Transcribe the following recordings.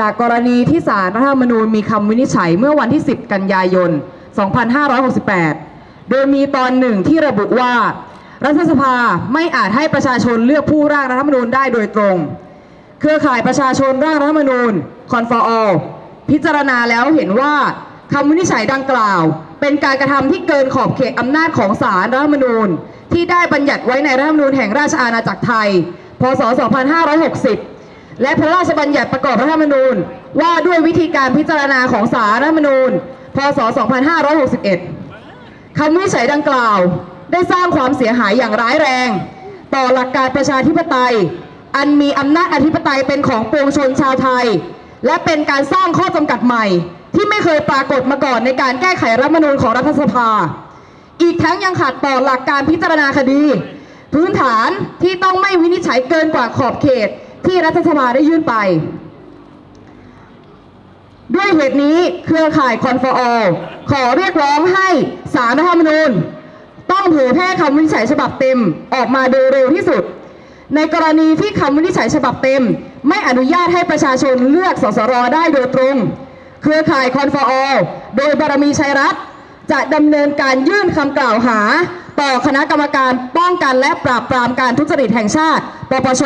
จากกรณีที่ศาลรัฐธรรมนูญมีคำวินิจฉัยเมื่อวันที่ 10 กันยายน 2568 โดยมีตอนหนึ่งที่ระบุว่า รัฐสภาไม่อาจให้ประชาชนเลือกผู้ร่างรัฐธรรมนูญได้โดยตรง เครือข่ายประชาชนร่างรัฐธรรมนูญคอนฟอร์พิจารณาแล้วเห็นว่าคำวินิจฉัยดังกล่าว เป็นการกระทำที่เกินขอบเขตอำนาจของศาลรัฐธรรมนูญ ที่ได้บัญญัติไว้ในรัฐธรรมนูญแห่งราชอาณาจักรไทย พศ 2560 และพระราชบัญญัติประกอบรัฐธรรมนูญ ว่าด้วยวิธีการพิจารณาของศาลรัฐธรรมนูญ พศ 2561 คำวิจัยดังกล่าวได้สร้างความเสียหายอย่างร้ายแรง ต่อหลักการประชาธิปไตย อันมีอำนาจอธิปไตยเป็นของปวงชนชาวไทย และเป็นการสร้างข้อจำกัดใหม่ ที่ไม่เคยปรากฏมาก่อนในการแก้ไขรัฐธรรมนูญของรัฐสภา อีกทั้งยังขัดต่อหลักการพิจารณาคดี พื้นฐานที่ต้องไม่วินิจฉัยเกินกว่าขอบเขต ที่รัฐสภาได้ยื่นไป ด้วยเหตุนี้เครือข่ายคอนฟอร์ขอเรียกร้องให้สารรัฐธรรมนูญ ต้องเผยแพร่คำวินิจฉัยฉบับเต็มออกมาโดยเร็วที่สุด ในกรณีที่คำวินิจฉัยฉบับเต็ม ไม่อนุญาตให้ประชาชนเลือกสสรได้โดยตรง เครือข่ายคอนฟอร์โดยบารมีชัยรัฐจะดำเนินการยื่นคำกล่าวหา ต่อคณะกรรมการป้องกันและปราบปรามการทุจริตแห่งชาติ ปปช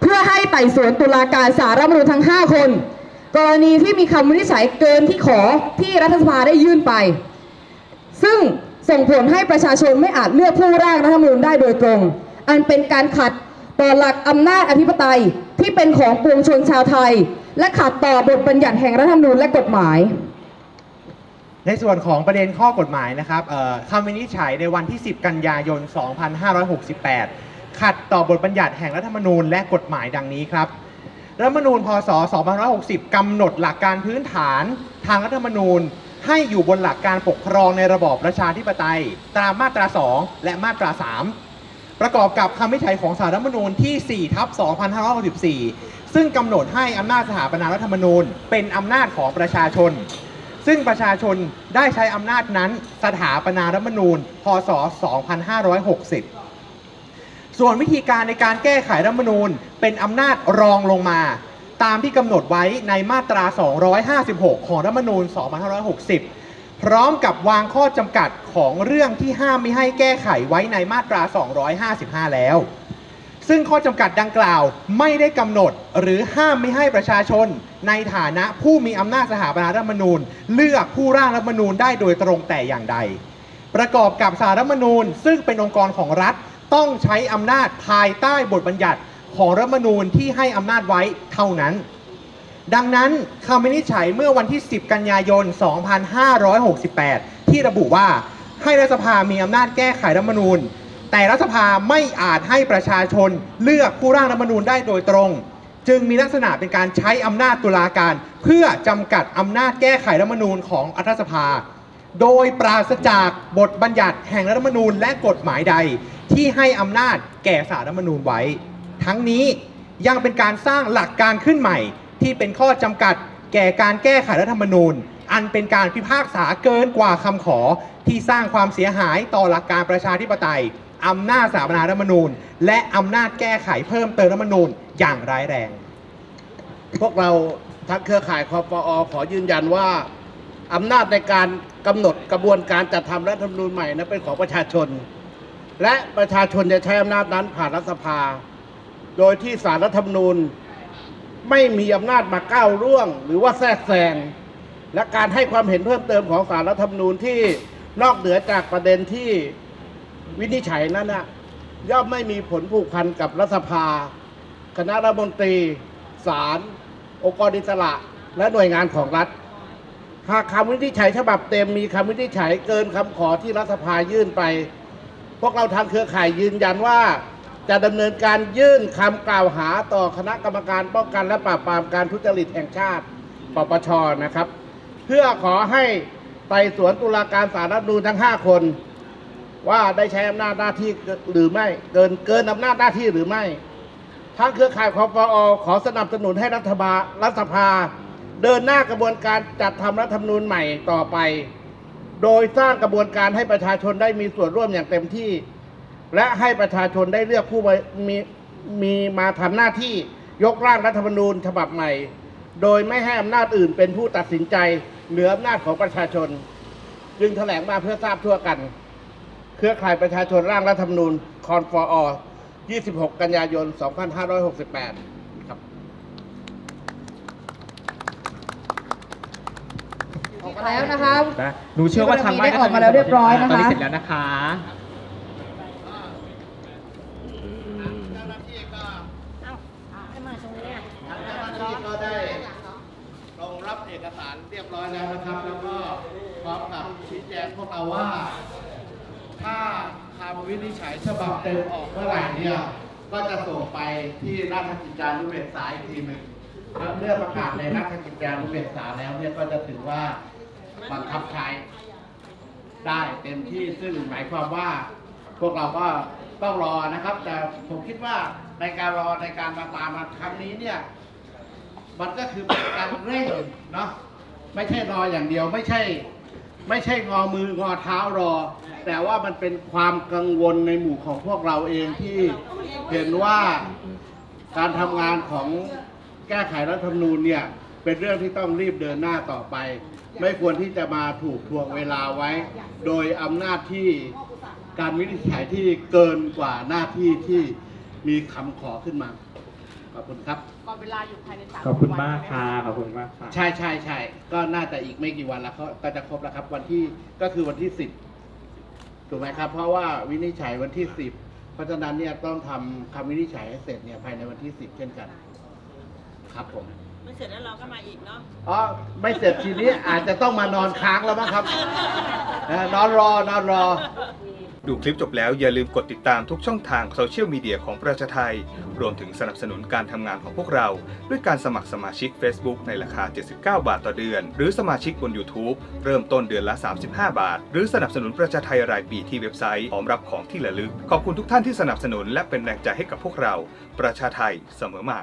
เพื่อให้ไต่สวนตุลาการสารรัฐมนูญทั้ง 5 คน กรณีที่มีคำวินิจฉัยเกินที่ขอที่รัฐสภาได้ยื่นไป ซึ่งส่งผลให้ประชาชนไม่อาจเลือกผู้ร่างรัฐธรรมนูญได้โดยตรง อันเป็นการขัดต่อหลักอำนาจอธิปไตยที่เป็นของปวงชนชาวไทย และขัดต่อบทบัญญัติแห่งรัฐธรรมนูญและกฎหมาย ในส่วนของประเด็นข้อกฎหมายนะครับเอ่อคำวินิจฉัยในวันที่ 10 กันยายน 2568 ขัดต่อบทบัญญัติแห่งรัฐธรรมนูญและกฎหมายดังนี้ครับรัฐธรรมนูญพศ 2560 กำหนดหลักการพื้นฐานทางรัฐธรรมนูญ ให้อยู่บนหลักการปกครองในระบอบประชาธิปไตย ตามมาตรา 2 และมาตรา 3 ประกอบกับคำวิจัยของสารรัฐธรรมนูญที่ 4 ทับ 2564 ซึ่งกำหนดให้อำนาจสถาปนารัฐธรรมนูญ เป็นอำนาจของประชาชน ซึ่งประชาชนได้ใช้อำนาจนั้นสถาปนารัฐธรรมนูญ พศ 2560 ส่วนวิธีการในการแก้ไขรัฐธรรมนูญ เป็นอำนาจรองลงมา ตามที่กำหนดไว้ในมาตรา 256 ของรัฐธรรมนูญ 2560 พร้อมกับวางข้อจำกัดของเรื่องที่ห้ามไม่ให้แก้ไขไว้ในมาตรา 255 แล้ว ซึ่งข้อจำกัดดังกล่าวไม่ได้กำหนดหรือห้ามไม่ให้ประชาชน ในฐานะผู้มีอำนาจสถาปนารัฐธรรมนูญ เลือกผู้ร่างรัฐธรรมนูญได้โดยตรงแต่อย่างใด ประกอบกับสารรัฐธรรมนูญ ซึ่งเป็นองค์กรของรัฐ ต้องใช้อำนาจภายใต้บทบัญญัติของรัฐธรรมนูญที่ให้อำนาจไว้เท่านั้น ดังนั้นคำวินิจฉัยเมื่อวันที่ 10 กันยายน 2568 ที่ระบุว่าให้รัฐสภามีอำนาจแก้ไขรัฐธรรมนูญ แต่รัฐสภาไม่อาจให้ประชาชนเลือกผู้ร่างรัฐธรรมนูญได้โดยตรง จึงมีลักษณะเป็นการใช้อำนาจตุลาการ เพื่อจำกัดอำนาจแก้ไขรัฐธรรมนูญของรัฐสภา โดยปราศจากบทบัญญัติแห่งรัฐธรรมนูญและกฎหมายใด ที่ให้อำนาจแก่สารรัฐธรรมนูญไว้ ทั้งนี้ยังเป็นการสร้างหลักการขึ้นใหม่ ที่เป็นข้อจำกัดแก่การแก้ไขรัฐธรรมนูญ อันเป็นการพิพากษาเกินกว่าคำขอที่สร้างความเสียหายต่อหลักการประชาธิปไตยอำนาจสถาปนารัฐธรรมนูญ และอำนาจแก้ไขเพิ่มเติมรัฐธรรมนูญอย่างร้ายแรง พวกเราทั้งเครือข่ายคอปอขอยืนยันว่าอำนาจในการกำหนดกระบวนการจัดทำรัฐธรรมนูญใหม่นั้นเป็นของประชาชน และประชาชนจะใช้อำนาจนั้นผ่านรัฐสภา โดยที่สารรัฐธรรมนูญ ไม่มีอำนาจมาก้าวร่วง หรือว่าแทรกแซงและการให้ความเห็นเพิ่มเติมของสารรัฐธรรมนูญที่นอกเหนือจากประเด็นที่วินิจฉัยนั้นนะย่อมไม่มีผลผูกพันกับรัฐสภา คณะรัฐมนตรีศาลองค์กรอิสระ และหน่วยงานของรัฐ หากคำวินิจฉัยฉบับเต็มมีคำวินิจฉัยเกินคำขอที่รัฐสภายื่นไป พวกเราทางเครือข่ายยืนยันว่า จะดำเนินการยื่นคำกล่าวหาต่อคณะกรรมการป้องกันและปราบปรามการทุจริตแห่งชาติปปชนะครับ เพื่อขอให้ไต่สวนตุลาการศาลรัฐธรรมนูญทั้ง 5 คน ว่าได้ใช้อำนาจหน้าที่หรือไม่เกินเกินอำนาจหน้าที่หรือไม่ ทางเครือข่ายคอปอขอสนับสนุนให้รัฐบาลรัฐสภา เดินหน้ากระบวนการจัดทำรัฐธรรมนูญใหม่ต่อไป โดยสร้างกระบวนการให้ประชาชนได้มีส่วนร่วมอย่างเต็มที่ และให้ประชาชนได้เลือกผู้มีมีมาทำหน้าที่ยกร่างรัฐธรรมนูญฉบับใหม่ โดยไม่ให้อำนาจอื่นเป็นผู้ตัดสินใจเหนืออำนาจของประชาชน จึงแถลงมาเพื่อทราบทั่วกัน เครือข่ายประชาชนร่างรัฐธรรมนูญคอนฟอร์26 กันยายน 2568 ออกมาแล้วนะคะ นะหนูเชื่อว่าทางบ้านได้ออกมาแล้วเรียบร้อยนะคะ ตอนนี้เสร็จแล้วนะคะเจ้าหน้าที่ก็ทางเจ้าหน้าที่ก็ได้ลงรับเอกสารเรียบร้อยแล้วนะครับ แล้วก็พร้อมกับชี้แจงพวกเราว่า ถ้าคำวินิจฉัยฉบับเต็มออกเมื่อไหร่เนี่ยก็จะส่งไปที่ราชกิจจานุเบกษาอีกทีหนึ่งแล้วเมื่อประกาศในราชกิจจานุเบกษาแล้วเนี่ยก็จะถือว่า บังคับใช้ได้เต็มที่ซึ่งหมายความว่า พวกเราก็ต้องรอนะครับ แต่ผมคิดว่าในการรอในการมาตามมาครั้งนี้เนี่ย มันก็คือเป็นการเร่งเนาะไม่ใช่รออย่างเดียวไม่ใช่ ไม่ใช่งอมืองอเท้ารอ แต่ว่ามันเป็นความกังวลในหมู่ของพวกเราเองที่เห็นว่าการทำงานของแก้ไขรัฐธรรมนูญเนี่ย เป็นเรื่องที่ต้องรีบเดินหน้าต่อไป ไม่ควรที่จะมาถูกทวงเวลาไว้ โดยอำนาจที่การวินิจฉัยที่เกินกว่าหน้าที่ที่มีคำขอขึ้นมา ขอบคุณครับขอบคุณมากค่ะ ขอบคุณมากค่ะ ใช่ใช่ใช่ก็น่าจะอีกไม่กี่วันแล้วเขาก็จะครบแล้วครับ วันที่ก็คือวันที่สิบถูกไหมครับ เพราะว่าวินิจฉัยวันที่สิบเพราะฉะนั้นเนี่ยต้องทำคำวินิจฉัยให้เสร็จเนี่ยภายในวันที่สิบเช่นกัน ครับผม ไม่เสร็จแล้วเราก็มาอีกเนาะอ๋อไม่เสร็จทีนี้อาจจะต้องมานอนค้างแล้วมั้งครับนะนอนรอนอนรอ ดูคลิปจบแล้วอย่าลืมกดติดตามทุกช่องทางโซเชียลมีเดียของประชาไทย รวมถึงสนับสนุนการทำงานของพวกเรา ด้วยการสมัครสมาชิก Facebook ในราคา 79 บาทต่อเดือน หรือสมาชิกบน YouTube เริ่มต้นเดือนละ 35 บาท หรือสนับสนุนประชาไทยรายปีที่เว็บไซต์พร้อมรับของที่ระลึก ขอบคุณทุกท่านที่สนับสนุนและเป็นแรงใจให้กับพวกเรา ประชาไทยเสมอมา